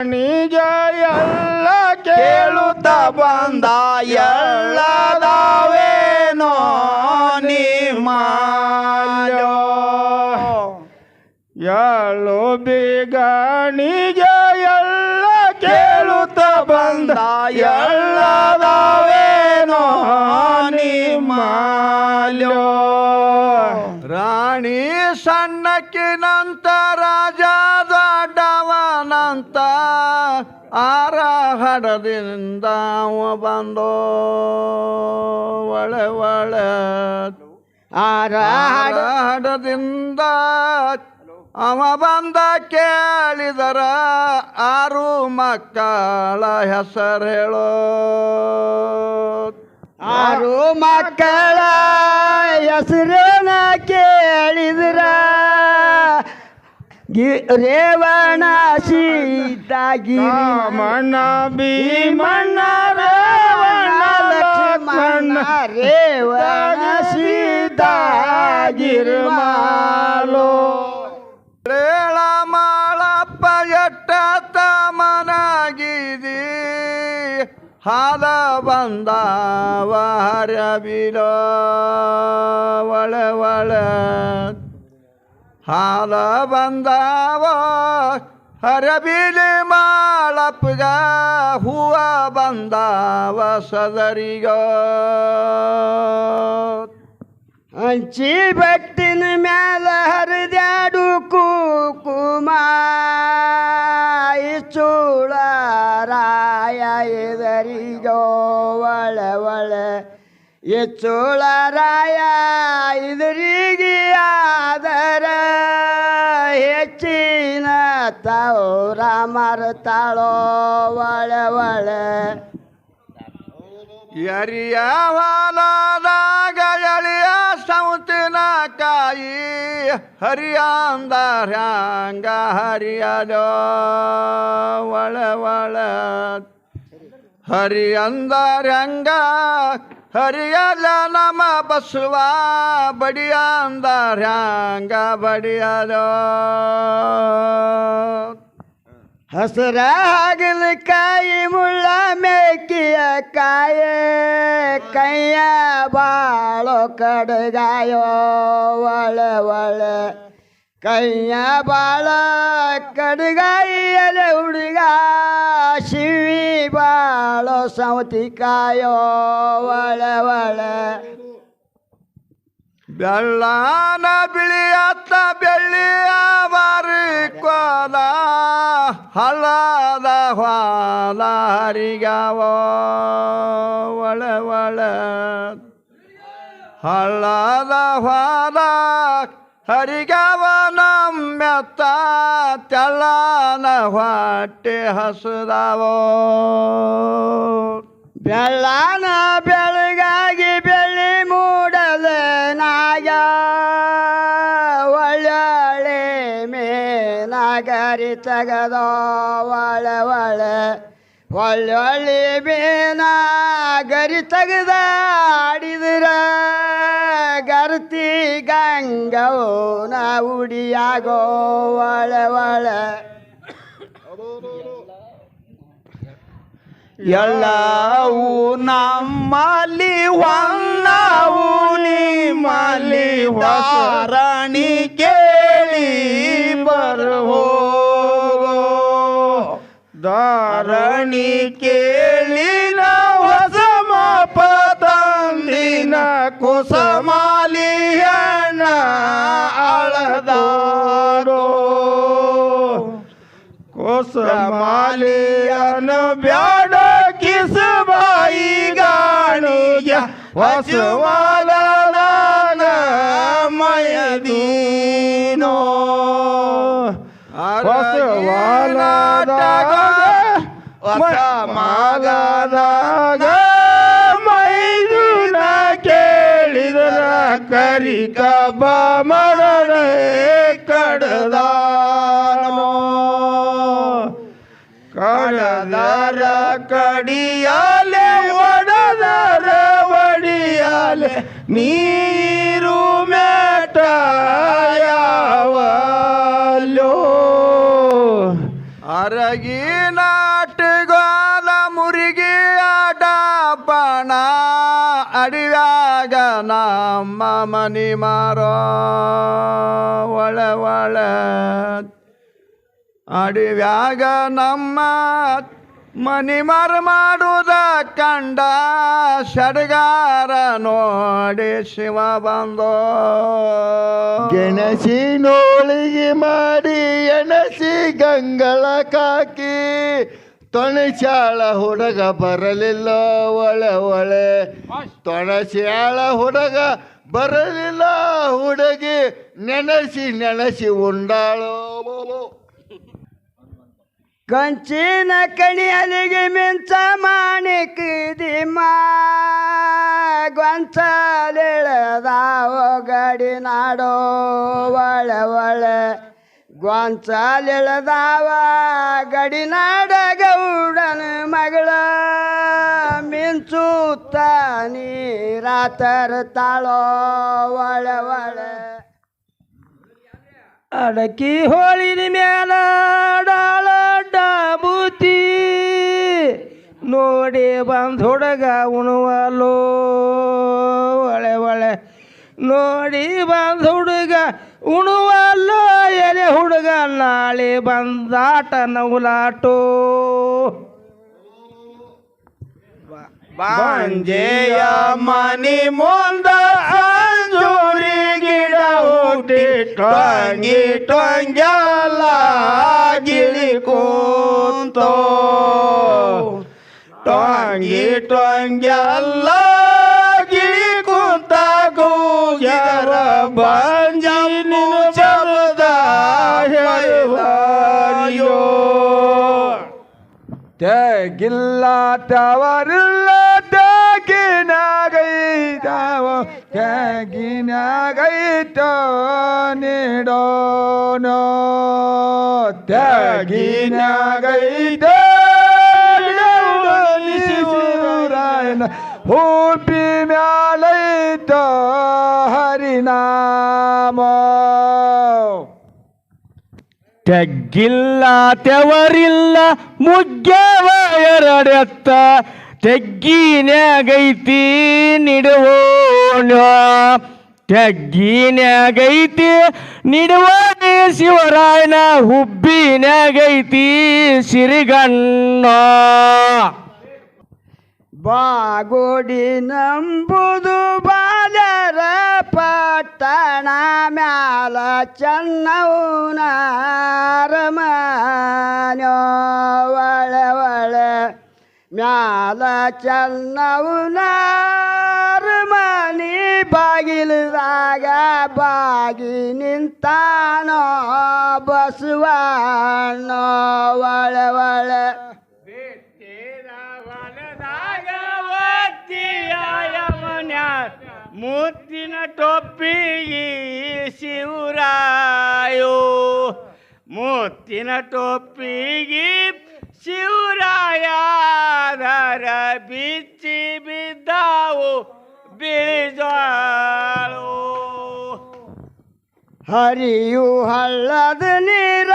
ನಿಜ ಎಲ್ಲ ಕೇಳುತ್ತ ಬಂದ ಎಲ್ಲದಾವೇನೋ ನಿಮ್ಮಲ್ಲೋ ಎಳ್ಳು ಬೀಗ ನಿಜ ಎಲ್ಲ ಕೇಳುತ್ತ ಬಂದ ಎಲ್ಲದಾವೇನೋ ನಿಮ್ಮ ರಾಣಿ ಸಣ್ಣಕ್ಕಿನಂತ ಆರ ಹಡದಿಂದ ಅವ ಬಂದೋ ಒಳೆ ಒಳೆ. ಆರಾಹಡದಿಂದ ಅವ ಬಂದ ಕೇಳಿದರ ಆರು ಮಕ್ಕಳ ಹೆಸರು ಹೇಳೋ. ಆರು ಮಕ್ಕಳ ಹೆಸರನ್ನ ಕೇಳಿದ್ರ. ರೇವಣ ಸೀತಾಗಿ ಮಣ್ಣ ಭೀಮಣ್ಣ ರೇವಣ ಲಕ್ಷ್ಮಣ ರೇವಣ ಸೀತಾಗಿರ್ಮಾಲೋ. ರೇಳ ಮಾಳಪ್ಪ ಎಟ್ಟ ತಮನಾಗಿದಿ ಹಾದ ಬಂದವ ಹರಬಿಲೋ. ಒಳ ಒಳ ಹಾಲ ಬಂದಾವ ಹರಬಿಲಿ ಮಾಳಪ್ಪಗ ಹೂವ ಬಂದಾವ ಸದರಿಗ. ಅಂಚಿ ಬೆಟ್ಟಿನ ಮ್ಯಾಲ ಹರಿದ್ಯಾಡು ಕುಕುಮ ಚೂಳ ರಾಯ ಎದರಿಗೋ ಒಳ ಒಳ ಎಚ್ಚೋಳ ರಾಯ ಇದರಿಗೆ ಆದರ, ಹೆಚ್ಚಿನ ತೌರ ಮರತಾಳೋ ಒಳ ಒಳ ಸೌತಿನ ಕಾಯಿ, ಹರಿಯಾಂದ ಹ್ಯಾಂಗ ಹರಿಯಲೋ ಒಳ ಹರಿಯಂದ ರಂಗ ಹರಿಯಲ ನಮ ಬಸವ ಬಡಿಯ ಅಂದ್ಯಾಂಗ ಬಡಿಯದ. ಹಸರ ಹಾಗಲಕಾಯಿ ಮುಳ್ಳ ಮೇಕಿಯ ಕಾಯ, ಕೈಯ ಬಾಳೋ ಕಡಗಾಯೋ, ಒಳ ಒಳ ಕೈಯ ಬಾಳ ಕಡಗಾಯಿಯಲೆ ಹುಡುಗ, ಶಿವಿ ಬಾಳೋ ಸೌತಿಕಾಯೋ ಒಳ ಒಳ. ಬೆಳ್ಳಾನ ಬಿಳಿಯತ್ತ ಬೆಳ್ಳಿಯ ಬಾರಿ ಕೋಲ ಹಳ್ಳದ ಹಾಲ ಹರಿಗವ ಒಳ ಒಳ. ಹಳ್ಳದ ಹೊಲ ಹರಿಗವ ನಮ್ಮೆತ್ತ ತೆಳ್ಳನ ಹೊಟ್ಟೆ ಹಸುದಾವೋ. ಬೆಳಗಾಗಿ ಬೆಳ್ಳಿ ಮೂಡಲ ನಾಗ, ಒಳ್ಳೊಳ್ಳೆ ಮೇನಾಗರಿ ತಗದೋ ಒಳ ಒಳ ಒಳ್ಳೊಳ್ಳೆ ಒಳ್ಳೊಳ್ಳಿ ಗರಿ ತೆಗೆದ ಆಡಿದ್ರ. ಗಂಗವು ನಾ ಉಡಿಯಾಗೋ, ಒಳ ಒಳ. ಎಲ್ಲವೂ ನಮ್ಮಲ್ಲಿ ಹೊನ್ನವು, ನಿಮ್ಮಲ್ಲಿ ವಾರಣಿ ಕೇಳಿ ಬರಹೋ ಧಾರಣಿ ಕೇಳಿ ಹೊಸ ತಂದಿನ ಕುಸಮಾಲಿ અળદારો કોસ માલી અન બ્યાડ કિસ ભાઈ ગાણિયા વસવાલાન મયદીનો વસવાલા વસ માગા ಕರಿ ಕಬ್ಬ ಮರಳೆ ಕಡದಾನೋ ಕಡದರ ಕಡಿಯಾಲೆ ಒಡದರ ಒಡಿಯಾಲೆ ನೀರು ಮೇಟ ನಮ್ಮ ಮನಿ ಮಾರೋ, ಒಳ ಒಳ. ಅಡಿವ್ಯಾಗ ನಮ್ಮ ಮನಿ ಮಾರ ಮಾಡುವುದ ಕಂಡ ಸಡಗಾರ ನೋಡಿ ಶಿವ ಬಂದೋ. ಗೆಣಸಿ ನೋಳಿಗೆ ಮಾಡಿ ಎಣಸಿ ಗಂಗಳ ಕಾಕಿ ತೊಣಚಾಳ ಹುಡುಗ ಬರಲಿಲ್ಲ ಒಳೆ ಒಳೆ. ತೊಣಚಾಳ ಹುಡುಗ ಬರಲಿಲ್ಲ ಹುಡುಗಿ ನೆನಸಿ ನೆನೆಸಿ ಉಂಡಾಳೋ. ಕಂಚಿನ ಕಣಿಯಲಿಗೆ ಮಿಂಚ ಮಾಣಿಕ ದಿಮ್ಮ ಗೊಂಚಲಿಳದಾವ ಗಡಿ ನಾಡೋ ಒಳೆ ಒಳ. ಗೊಂಚಲಿಳದಾವ ಗಡಿನಾಡ ಗೌಡನ ಮಗಳ ಮಿಂಚುತ್ತ ನೀರಾತರ ತಾಳೋ ಒಳ ಒಳ. ಅಡಕಿ ಹೋಳಿನ ಮೇಲ ಡಾಬೂತಿ ನೋಡಿ ಬಂದು ಹುಡುಗ ಉಣುವಲೋ ಒಳೆ ಒಳೆ. ನೋಡಿ ಬಂದು ಹುಡುಗ ಎಲೆ ಹುಡುಗ ನಾಳೆ ಬಂದಾಟ ನವುಲಾಟೋ ಬಾಂಜೆಯ ಮನಿ ಮುಂದ ಅಂಜೂರಿ ಗಿಡ ಹುಟ್ಟಿ ಟೊಂಗಿ ಗಿಳಿ ಕೂತೋ. ಟೊಂಗಿ ಟೊಂಗ್ಯಲ್ಲ ಗಿಳಿ ಕೂತ ಕೂಗ್ಯಾರ ಬಂಜಿನ வாரியோ தேகில்லாட்டவரில்ல தேகினாகை தாவோ தேகினாகை தோனிடோனோ தேகினாகை தேவனிசுராயன ஹூபி மேலை தோ ஹரிநாமோ ತೆಗ್ಗಿಲ್ಲ ತೆವರಿಲ್ಲ ಮುಗ್ಗವ ಎರಡೆತ್ತ. ತೆಗ್ಗಿನಾಗೈತಿ ನಿಡುವೋಣ ತೆಗ್ಗಿನಾಗೈತಿ ನಿಡುವನೆ ಶಿವರಾಯನ ಹುಬ್ಬಿನಾಗೈತಿ ಸಿರಿಗಣ್ಣ. ಬಾಗೋಡಿ ನಂಬುದು ಬಾಲರ ಪಟ್ಟಣ ಮ್ಯಾಲ ಚೆನ್ನೌನ ಅರಮನ್ಯೋ ಒಳ ಮ್ಯಾಲ ಚೆನ್ನೌನ ಮನಿ ಬಾಗಿಲದಾಗ ಬಾಗಿ ನಿಂತಾನೋ ಬಸವಣ್ಣ ಒಳ ಒಳ ಮುತ್ತಿನ ಟೊಪ್ಪಿಗೆ ಶಿವರಾಯೋ ಮುತ್ತಿನ ಟೊಪ್ಪಿಗೆ ಶಿವರಾಯ ದರ ಬಿಚ್ಚಿ ಬಿದ್ದಾವು ಬೀಜಾಳು ಹರಿಯು ಹಳ್ಳದ ನೀರ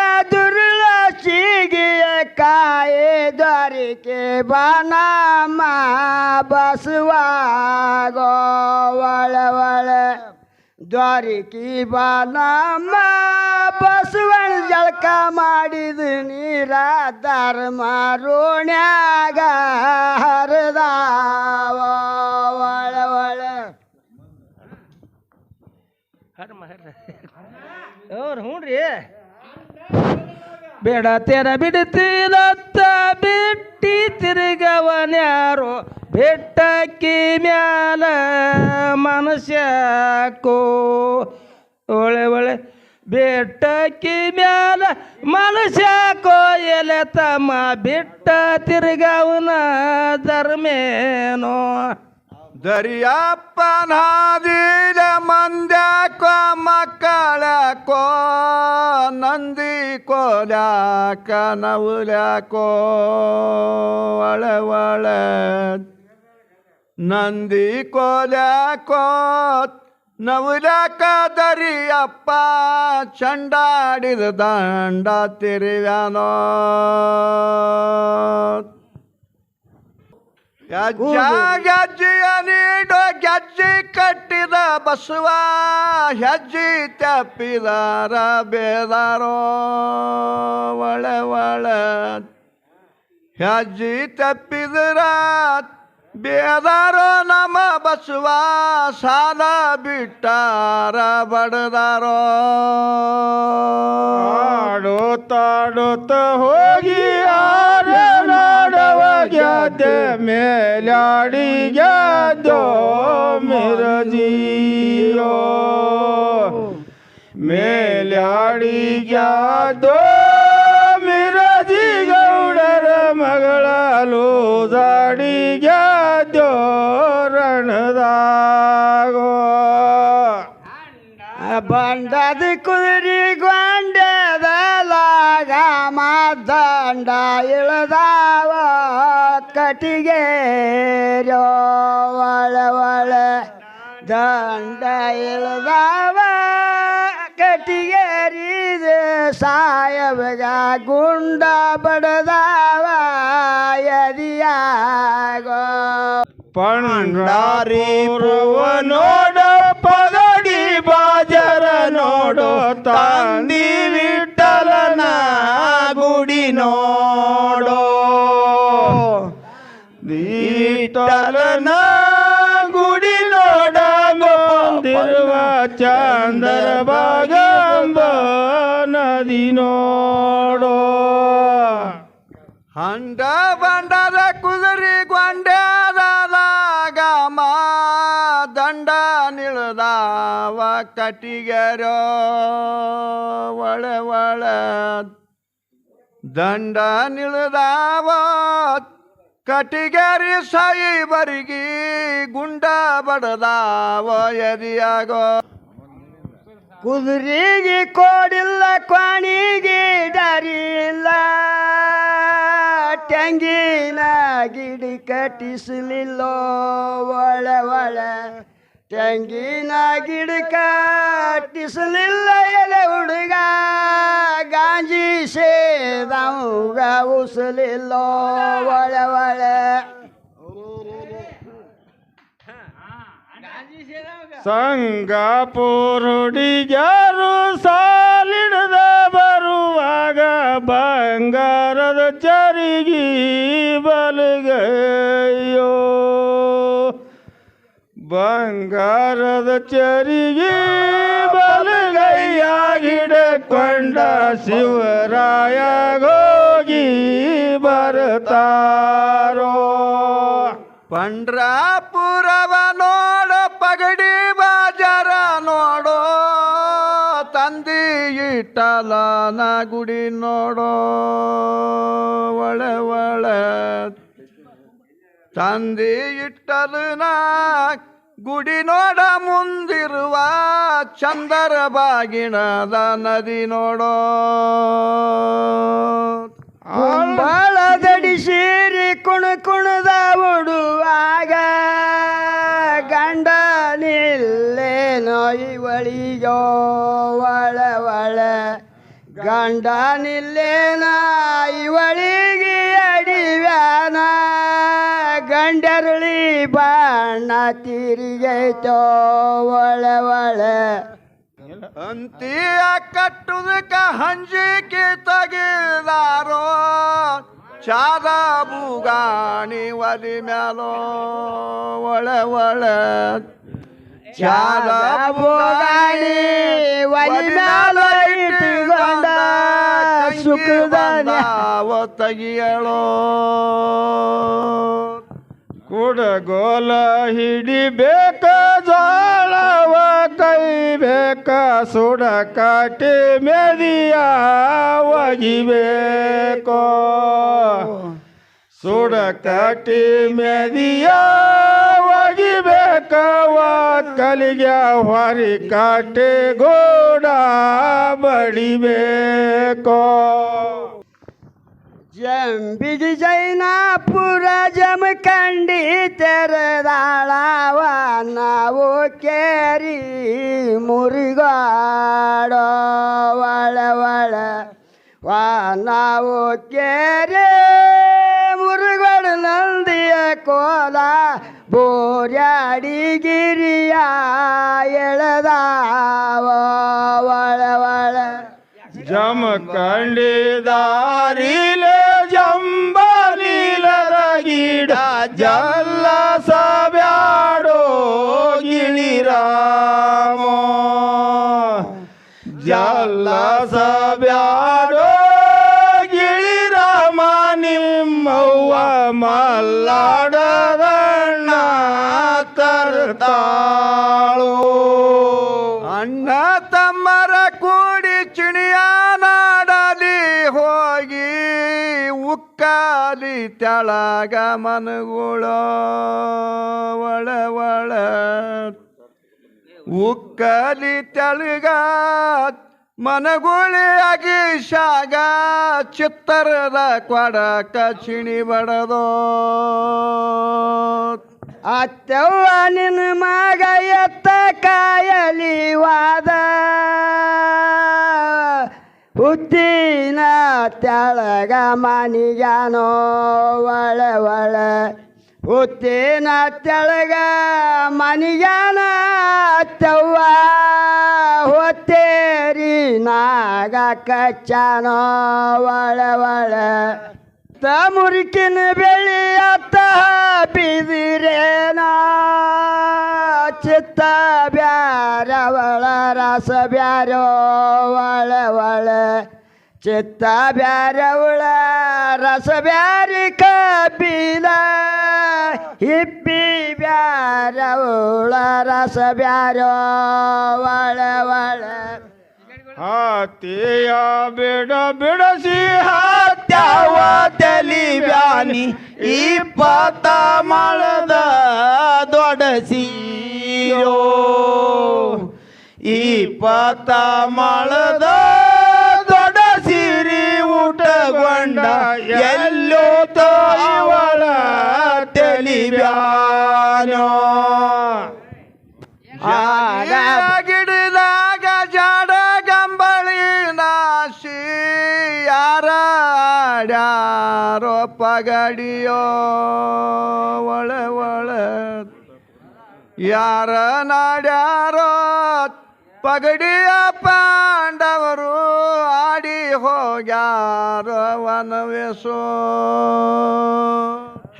ದುರ್ಲಕ್ಷಿಗೆಯ ಕಾಯೆ ದ್ವಾರಿಕೆ ಬನಮ ಬಸವಾಗೋ ಒಳ ಒಳ ಬನಮ ಬಸವಣ ಜಳಕ ಮಾಡಿದ ನೀರ ಧರ್ಮ ರೋಣ್ಯಾಗ ಹರಿದಾವ ಒಳ ಒಳ ಅವ್ರು ಹ್ಞೂ ರೀ ಬೇಡ ತೆರ ಬಿಡ್ತೀನತ್ತ ಬಿಟ್ಟಿ ತಿರುಗವನ್ಯಾರು ಬೆಟ್ಟಕ್ಕಿ ಮ್ಯಾಲ ಮನುಷ್ಯಕೋ ಒಳ್ಳೆ ಒಳ್ಳೆ ಬೆಟ್ಟಕ್ಕಿ ಮ್ಯಾಲ ಮನುಷ್ಯಕೋ ಎಲೆ ತಮ್ಮ. ಬಿಟ್ಟ ತಿರುಗವನ ಧರ್ಮೇನೋ. ದರಿಯಪ್ಪನಾದಿದ ಮಂದ್ಯಾಕೋ, ಮಕ್ಕಳಕೋ ನಂದಿ ಕೋಲ್ಯಾಕ ನವುಲ್ಯಾಕೋ, ಒಳ ಒಳ. ನಂದಿ ಕೋಲ್ಯಾಕೋ ನವುಲಕ ದರಿಯಪ್ಪ, ಚಂಡಾಡಿದ ದಂಡ ತಿರುವ್ಯಾನೋ. ಗೆಜ್ಜ ಗೆಜ್ಜಿ ಕಟ್ಟಿದ ಬಸವ ಹೆಜ್ಜಿ ತಪ್ಪಿದಾರ ಬೇದಾರೋ ಒಳ ಒಳ. ಹೆಜ್ಜಿ ತಪ್ಪಿದರ ಬೇದಾರೋ, ನಮ್ಮ ಬಸವ, ಸಾಲ ಬಿಟ್ಟಾರ ಬಡದಾರೋ. ಆಡುತ್ತಾಡುತ್ತ ಹೋಗಿ ಆರ ಗೆದ್ದೆ ಮೇಲಾಡಿ ಗೆದ್ದೋ ಮಿರಜಿಯೋ. ಮೇಲಾಡಿ ಗೆದ್ದೋ ಮಿರಜಿ ಗೌಡರ ಮಗಳ ಲೂದಾಡಿ ಗೆದ್ದೋ ರಣದಾಗೋ. ಬಂಡದ ಕುದುರಿ ಗೊಂಡದ ಲಾಗ ದಂಡ ಇಳದಾವ. ಕಟಿಗೆ ಒಳ ಒಳ ದಂಡ ಇಳದಾವ ಕಟಿಗೇರಿದ ಸಾಯಬಗ ಗುಂಡ ಬಡದಾವ ಎದಿಯಾಗೋ ಪಂಡಾರಿಪುರವ ನೋಡ ಪಗಡಿ ಬಾಜರ ನೋಡೋ ವಿಠಲನ ಗುಡಿ ನೋಡ ಗೋಂದಿರುವ ಚಂದರ ಭಾಗಂಬ ನದಿ ನೋಡೋ ಹಂಡ ಬಂಡದ ಕುದುರಿ ಗೊಂಡ್ಯಾದ ಲಾಗಮ ದಂಡ ನಿಳದಾವ ಕಟಿಗೆರೋ ಒಳ ಒಳ ದಂಡ ನಿಳದಾವ ಕಟಿಗೆರಿ ಸಾಯಿಬರಿಗಿ ಗುಂಡ ಬಡದಾವ ಎದಿಯಾಗೋ ಕುದುರೆಗೆ ಕೋಡಿಲ್ಲ, ಕ್ವಾಣಿಗೆ ಡರಿಲ್ಲ ಟಂಗಿನ ಗಿಡಿ ಕಟ್ಟಿಸಲಿಲ್ಲ ಒಳ ಒಳ. ತೆಂಗಿನ ಗಿಡ ಕಟ್ಟಿಸಲಿಲ್ಲ ಎಲೆ ಹುಡುಗ. ಸೇದವಂಗ ಉಸಲಿಲ್ಲ ಒಳೆ ಸಂಗ ಸಂಗಾಪುರ ಹುಡುಗ್ಯಾರು ಸಾಲಿಡದ ಬರುವಾಗ ಬಂಗಾರದ ಚರಿಗಿ ಬಲಗಯ್ಯೋ ಬಂಗಾರದ ಚರಿಗಿ ಹಿಡಕೊಂಡ ಶಿವರಾಯ ಗೋಗಿ ಬರ್ತಾರೋ ಪಂಡ್ರಾಪುರವ ನೋಡ ಪಗಡಿ ಬಾಜಾರ ನೋಡೋ, ತಂದಿ ಇಟ್ಟಲನ ಗುಡಿ ನೋಡೋ, ಒಳ ಒಳ ತಂದಿ ಇಟ್ಟಲನ ಗುಡಿ ನೋಡ ಮುಂದಿರುವ ಚಂದರ ಬಾಗಿಣದ ನದಿ ನೋಡೋ. ಬಾಳದಡಿ ದಡಿಸಿರಿ ಕುಣ ಕುಣದ ಉಡುವಾಗ ಗಂಡ ನಿಲ್ಲೇನೋ ಇವಳಿಗೋ ಒಳ ಒಳ ಗಂಡ ನಾಯಿ ಒಳಿಗೆ ಅಡಿವ್ಯಾನ ಗಂಡರಳಿ ಬಾಣ ತಿರುಗೈತೋ ಒಳ ಒಳ ಅಂತೀಯ ಕಟ್ಟುದಕ್ಕ ಹಂಜಿಕೆ ತೆಗಿದಾರೋ ಚಾದ ಬುಗಾಣಿ ಒಲಿ ಮ್ಯಾಲೋ ಒಳ ಒಳ ಚಾದ ಬೂಗಾಣಿ ಒಲಿ ಮ್ಯಾಲೋ ಇಟ್ಟುಕೊಂಡ ಸುಖದ ತೆಗಿಯಳೋ ಕುಡಗೋಲ ಹಿಡಿಬೇಕ ಜಾಳವ ಕೈಬೇಕ ಸುಡ ಕಾಟಿ ಮೆದಿಯ ಒಗಿಬೇಕೋ. ಸುಡ ಕಾಟಿ ಮೆದಿಯ ಒಗಿಬೇಕ ಕಲಿಗೆ ಹೊರಿ ಕಾಟಿ ಗೋಡ ಬಡಿಬೇಕೋ. ಜಂಬಿಗಿ ಜೈನಾಪುರ ಜಮಖಂಡಿ ತೆರೆದಾಳವ ನಾವು ಕೇರಿ ಮುರಿಗಾಡೋ ಒಳ ಒಳ ವಾ ನಾವು ಕೇರಿ ಮುರುಗಳು ನಂದಿಯ ಕೋಲ ಬೋರ್ಯಾಡಿ ಗಿರಿಯ ಎಳೆದಾವ ಒಳ ಒಳ ಜಮಖಂಡಿದಾರಿಲ ಜಂಬಾಲಿಲರ ಜಲ್ಲ ಸಬ್ಯಾಡೋ ಗಿಳಿರಾಮ ಜಲ್ಲ ಸಬ್ಯಾಡೋ ಗಿಳಿರಾಮ ನಿಮ್ಮವ್ವ ಮಲ್ಲಾಡದಣ್ಣ ಉಕ್ಕಾಲಿ ತೆಳಗ ಮನಗುಳೋ ಒಳ ಒಳ. ಉಕ್ಕಲಿ ತಳಗ ಮನಗುಳಿ ಅಗಿಶಾಗ ಚಿತ್ತರದ ಕೊಡಕ ಕಚಿಣಿ ಬಡದೋ. ಅತ್ತವ್ವ ನಿನ್ನ ಮಗ ಎತ್ತ ಕಾಯಲಿ ವಾದ. ಹುದ್ದಿನ ತೆಳಗ ಮನಿಗಾನೋ ಒಳೆ ಒಳೆ. ಹುತ್ತಿನ ತೆಳಗ ಮನಿಗಾನ ತವ್ವ ಹೊತ್ತೇರಿ ನಾಗ ಕಚ್ಚಾನೋ, ಒಳೆ ಒಳೆ. ತ ಮುರಿಕಿನ ಬೆಳಿ ಅತ್ತ ಬಿದಿರೇನ. ಚಿತ್ತ ಬ್ಯಾರವಳ ರಸ ಬ್ಯಾರೋ, ಒಳ ಒಳ. ಚಿತ್ತ ಬ್ಯಾರವಳ ರಸ ಬ್ಯಾರಿ ಕಪಿಲ ಹಿಪ್ಪಿ ಬ್ಯಾರವಳ ರಸ ಬ್ಯಾರೋ ಒಳ ಒಳ ಬಿಡ ಬಿಡಸಿ ಹತ್ಯಾವ ತಲಿ ಬ್ಯಾನಿ, ಇಪ್ಪತ್ತ ಮಳದ ದೊಡಸಿಯೋ. ಇಪ್ಪತ್ತ ಮಳದ ಊಟಗೊಂಡ ಎಲ್ಲೋ ತಾಯವಳ ತೆಲಿವ್ಯಾನೋ ಗಿಡದಾಗ ಜಾಡ ಗಂಬಳಿ ನಾಶಿ ಯಾರೋ ಪಗಡಿಯೋ. ಒಳ ಒಳ ಯಾರ ನಾಡ್ಯಾರೋ ಪಗಡಿಯ ಪಾಂಡವರು ಆಡಿ ಹೋಗ್ಯಾರ ವನವೇಸೋ.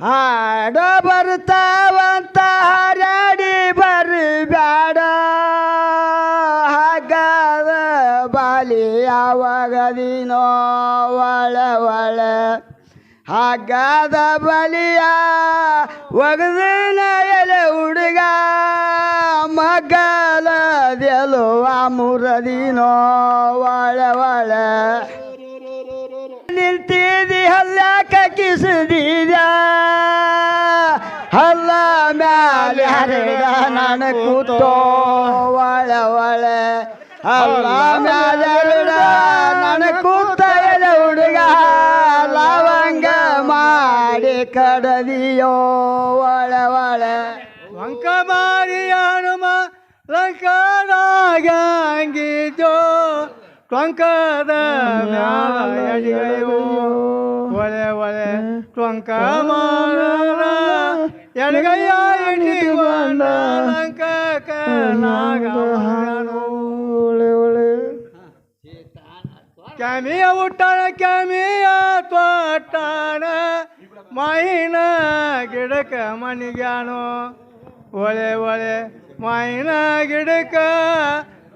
ಹಾಡ ಬರ್ತಾವಂತ ಹಾರಾಡಿ ಬರಬ್ಯಾಡ. ಹಾಗಾದ ಬಾಲಿ ಯಾವಾಗದಿನೋ ಒಳ ಒಳ ಹಾಗಾದ ಬಲಿಯ ಒಗದಿನ ಎಲೆ ಹುಡುಗ. ಮಗಲ ದೆಲುವ ಮುರದಿನೋ ಒಳ ಒಳ ನಿಂತಿದಿ ಹಲ್ಲ ಕಿಸಿದಿದ ಹಲ್ಲ ಮ್ಯಾಲೆ ನನ ಕೂತೋ ಒಳ ಒಳ ಹಲ್ಲ ಮ್ಯಾಲೆ ನನ ಕೂತ ಹುಡುಗ, ಲವಂಗ ಮಾಡಿ ಕಡದಿಯೋ ಒಳ ಟೊಂಕದ ಮ್ಯಾಲ ಎಡಗೈವು ಒಳೆ ಒಳೆ ಟೊಂಕ ಮಾರ ಎಡಗೈಯ ಇಟ್ಟಿಕೊಂಡ ಲಂಕಕ ನಾಗ ಕ್ಯಾಮಿಯ ಉಟ್ಟಾಣ ಕ್ಯಾಮಿಯ ತೊಟ್ಟಾಣ ಮಾಯಿನ ಗಿಡಕ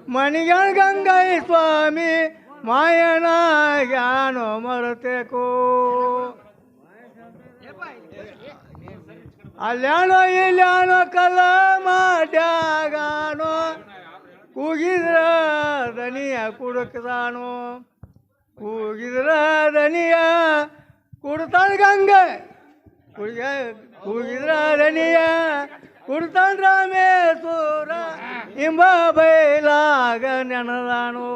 ಮನಿಗ್ಯಾನ ಗಂಗೈ ಸ್ವಾಮಿ ಮಾಯನ ಜ್ಞಾನೋ ಮರತೇಕೋ. ಅಲ್ಯಾಣೋ ಇಲ್ಯಾಣೋ ಕಲ ಮಾಡ್ಯಾಗಾನೋ, ಕೂಗಿದ್ರ ದನಿಯ ಕುಡುಕ್ದಾನೋ. ಕೂಗಿದ್ರ ದನಿಯ ಕುಡ್ತಾನ ಗಂಗೆ ಕೂಗಿದ್ರ ದನಿಯ ಕುಡ್ತಾನ ರಾಮೇಶ್ವರ ಇಂಬ ಬೈಲಾಗ ನೆನದಾನೋ.